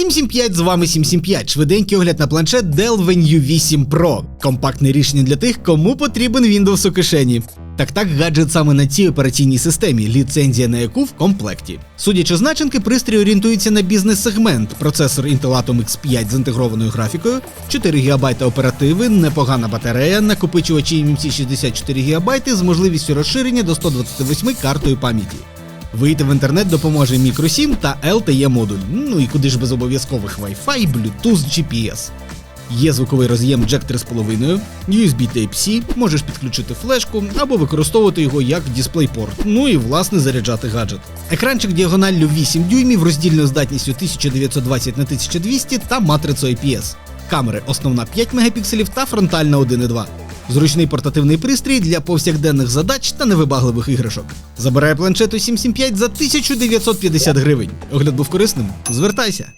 775 з вами 775. Швиденький огляд на планшет Dell Venue 8 Pro. Компактне рішення для тих, кому потрібен Windows у кишені. Так так гаджет саме на цій операційній системі, ліцензія на яку в комплекті. Судячи з начинки, пристрій орієнтується на бізнес-сегмент. Процесор Intel Atom X5 з інтегрованою графікою, 4 ГБ оперативи, непогана батарея, накопичувачі MMC 64 ГБ з можливістю розширення до 128 картою пам'яті. Вийти в інтернет допоможе мікросім та LTE модуль. Ну і куди ж без обов'язкових Wi-Fi, Bluetooth, GPS. Є звуковий роз'єм Jack 3,5, USB Type-C, можеш підключити флешку або використовувати його як DisplayPort, ну і власне заряджати гаджет. Екранчик діагоналлю 8 дюймів, роздільною здатністю 1920 на 1200 та матрицею IPS. Камери основна 5 мегапікселів та фронтальна 1,2. Зручний портативний пристрій для повсякденних задач та невибагливих іграшок. Забирає планшету 775 за 1950 гривень. Огляд був корисним? Звертайся!